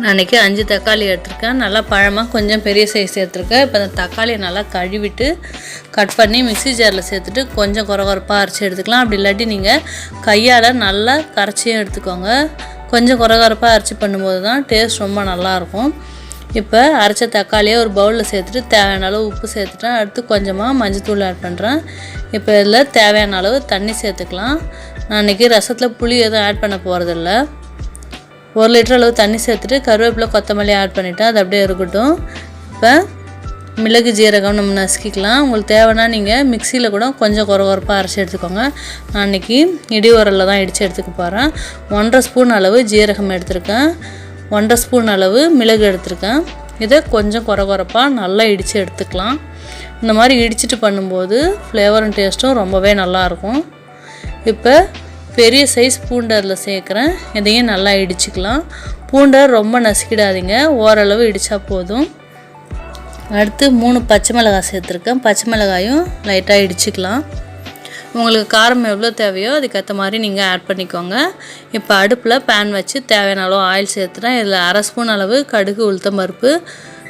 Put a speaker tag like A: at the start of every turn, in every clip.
A: நான் அன்றைக்கி அஞ்சு தக்காளி எடுத்திருக்கேன். நல்லா பழமாக கொஞ்சம் பெரிய சைஸ் எடுத்திருக்கேன். இப்போ அந்த தக்காளியை நல்லா கழுவிட்டு கட் பண்ணி மிக்சி ஜாரில் சேர்த்துட்டு கொஞ்சம் குறகுறப்பாக அரைச்சி எடுத்துக்கலாம். அப்படி இல்லாட்டி நீங்கள் கையால் நல்லா கரைச்சியும் எடுத்துக்கோங்க. கொஞ்சம் குறகுறப்பாக அரைச்சி பண்ணும்போது தான் டேஸ்ட் ரொம்ப நல்லாயிருக்கும் இப்போ அரைச்ச தக்காளியை ஒரு பவுலில் சேர்த்துட்டு தேவையான அளவு உப்பு சேர்த்துட்டேன். அடுத்து கொஞ்சமாக மஞ்சத்தூள் ஆட் பண்ணுறேன் இப்போ இதில் தேவையான அளவு தண்ணி சேர்த்துக்கலாம். நான் இன்றைக்கி ரசத்தில் புளி எதுவும் ஆட் பண்ண போகிறதில்ல ஒரு லிட்டர் அளவு தண்ணி சேர்த்துட்டு கருவேப்பிலை கொத்தமல்லி ஆட் பண்ணிவிட்டேன் அது அப்படியே இருக்கட்டும். இப்போ மிளகு ஜீரகம் நம்ம நசுக்கிக்கலாம். உங்களுக்கு தேவைன்னா நீங்கள் மிக்சியில் கூட கொஞ்சம் குறகுறப்பாக அரைச்சி எடுத்துக்கோங்க. நான் இன்றைக்கி இடி உரலில் தான் இடித்து எடுத்துக்க போகிறேன் ஒன்றரை ஸ்பூன் அளவு ஜீரகம் எடுத்திருக்கேன். ஒன்றரை ஸ்பூன் அளவு மிளகு எடுத்திருக்கேன். இதை கொஞ்சம் குறகுறப்பாக நல்லா இடித்து எடுத்துக்கலாம். இந்த மாதிரி இடிச்சிட்டு பண்ணும்போது ஃப்ளேவரும் டேஸ்ட்டும் ரொம்பவே நல்லாயிருக்கும் இப்போ பெரிய சைஸ் பூண்டரில் அதில் சேர்க்குறேன். இதையும் நல்லா இடிச்சுக்கலாம். பூண்டை ரொம்ப நசுக்கிடாதீங்க. ஓரளவு இடித்தா போதும். அடுத்து மூணு பச்சை மிளகாய் சேர்த்துருக்கேன். பச்சை மிளகாயும் லைட்டாக இடிச்சுக்கலாம். உங்களுக்கு காரம் எவ்வளோ தேவையோ அதுக்கேற்ற மாதிரி நீங்கள் ஆட் பண்ணிக்கோங்க. இப்போ அடுப்பில் பேன் வச்சு தேவையான அளவு ஆயில் சேர்த்துட்டேன் இதில் அரை ஸ்பூன் அளவு கடுகு உளுத்தம் பருப்பு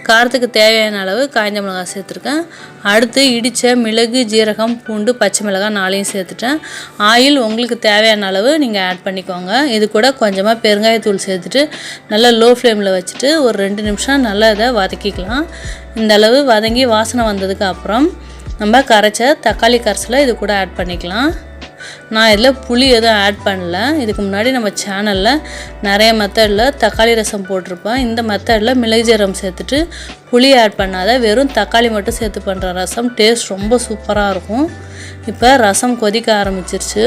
A: காரத்துக்கு தேவையான அளவு காய்ந்த மிளகாய் சேர்த்துருக்கேன். அடுத்து இடித்த மிளகு ஜீரகம் பூண்டு பச்சை மிளகாய் நாளையும் சேர்த்துட்டேன். ஆயில் உங்களுக்கு தேவையான அளவு நீங்கள் ஆட் பண்ணிக்கோங்க. இது கூட கொஞ்சமாக பெருங்காயத்தூள் சேர்த்துட்டு நல்லா லோ ஃப்ளேமில் வச்சுட்டு ஒரு ரெண்டு நிமிஷம் நல்லா இதை வதக்கிக்கலாம். இந்த அளவு வதங்கி வாசனை வந்ததுக்கு அப்புறம் நம்ம கரைச்ச தக்காளி கரைசலை இது கூட ஆட் பண்ணிக்கலாம். நான் இதில் புளி எதுவும் ஆட் பண்ணல. இதுக்கு முன்னாடி நம்ம சேனலில் நிறைய மெத்தடில் தக்காளி ரசம் போட்டிருப்பேன் இந்த மெத்தடில் மிளகு ஜீரம் சேர்த்துட்டு புளி ஆட் பண்ணாத வெறும் தக்காளி மட்டும் சேர்த்து பண்ணுற ரசம் டேஸ்ட் ரொம்ப சூப்பராக இருக்கும். இப்போ ரசம் கொதிக்க ஆரம்பிச்சிருச்சு.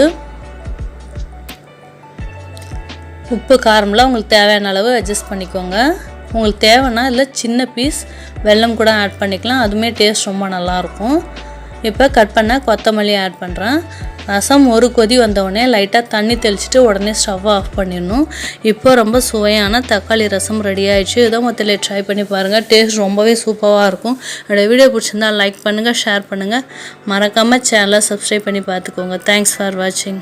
A: உப்பு காரம்லாம் உங்களுக்கு தேவையான அளவு அட்ஜஸ்ட் பண்ணிக்கோங்க. உங்களுக்கு தேவைன்னா இல்லை சின்ன பீஸ் வெல்லம் கூட ஆட் பண்ணிக்கலாம். அதுவுமே டேஸ்ட் ரொம்ப நல்லாயிருக்கும் இப்போ கட் பண்ண கொத்தமல்லி ஆட் பண்ணுறேன் ரசம் ஒரு கொதி வந்தவுடனே லைட்டாக தண்ணி தெளிச்சுட்டு உடனே ஸ்டவ் ஆஃப் பண்ணிடணும். இப்போ ரொம்ப சுவையான தக்காளி ரசம் ரெடி ஆயிடுச்சு. இதை மொத்தத்தில் ட்ரை பண்ணி பாருங்கள் டேஸ்ட் ரொம்பவே சூப்பராக இருக்கும். என்னோடய வீடியோ பிடிச்சிருந்தா லைக் பண்ணுங்கள் ஷேர் பண்ணுங்கள் மறக்காமல் சேனலை சப்ஸ்கிரைப் பண்ணி பார்த்துக்கோங்க. தேங்க்ஸ் ஃபார் வாட்சிங்